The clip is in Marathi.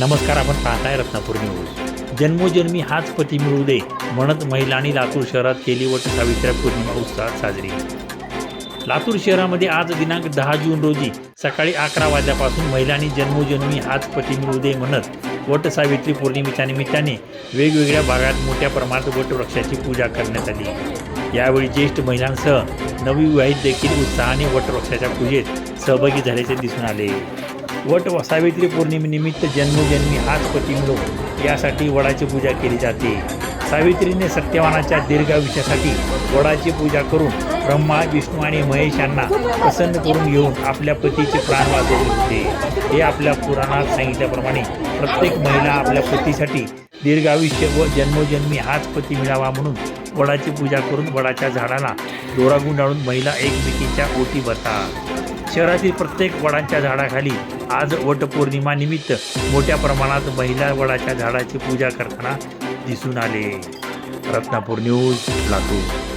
नमस्कार आपण पाहताय रत्नापूर न्यूज. जन्मोजन्मी हाच पती मिळू दे म्हणत महिलांनी लातूर शहरात केली वट सावित्र्या पौर्णिमा उत्साहात साजरी. लातूर शहरामध्ये आज दिनांक दहा जून रोजी सकाळी अकरा वाजल्यापासून महिलांनी जन्मोजन्मी हाच पती मिळू दे म्हणत वट सावित्री पौर्णिमेच्या निमित्ताने वेगवेगळ्या भागात मोठ्या प्रमाणात वटवृक्षाची पूजा करण्यात आली. यावेळी ज्येष्ठ महिलांसह नवविवाहित देखील उत्साहाने वटवृक्षाच्या पूजेत सहभागी झाल्याचे दिसून आले. वट व सावित्री पौर्णिमेनिमित्त जन्मोजन्मी हाच पती लोक यासाठी वडाची पूजा केली जाते. सावित्रीने सत्यवानाच्या दीर्घायुष्यासाठी वडाची पूजा करून ब्रह्मा विष्णू आणि महेश यांना प्रसन्न करून घेऊन आपल्या पतीचे प्राण वाचवले होते. हे आपल्या पुराणात सांगितल्याप्रमाणे प्रत्येक महिला आपल्या पतीसाठी दीर्घायुष्य व जन्मोजन्मी हाच पती मिळावा म्हणून वडाची पूजा करून वडाच्या झाडाला दोरा गुंडाळून महिला एकमेकीच्या ओटी भरतात. शहरातील प्रत्येक वडांच्या झाडाखाली आज वटपौर्णिमानिमित्त मोठ्या प्रमाणात महिला वडाच्या झाडाची पूजा करताना दिसून आले. रत्नापूर न्यूज लातूर.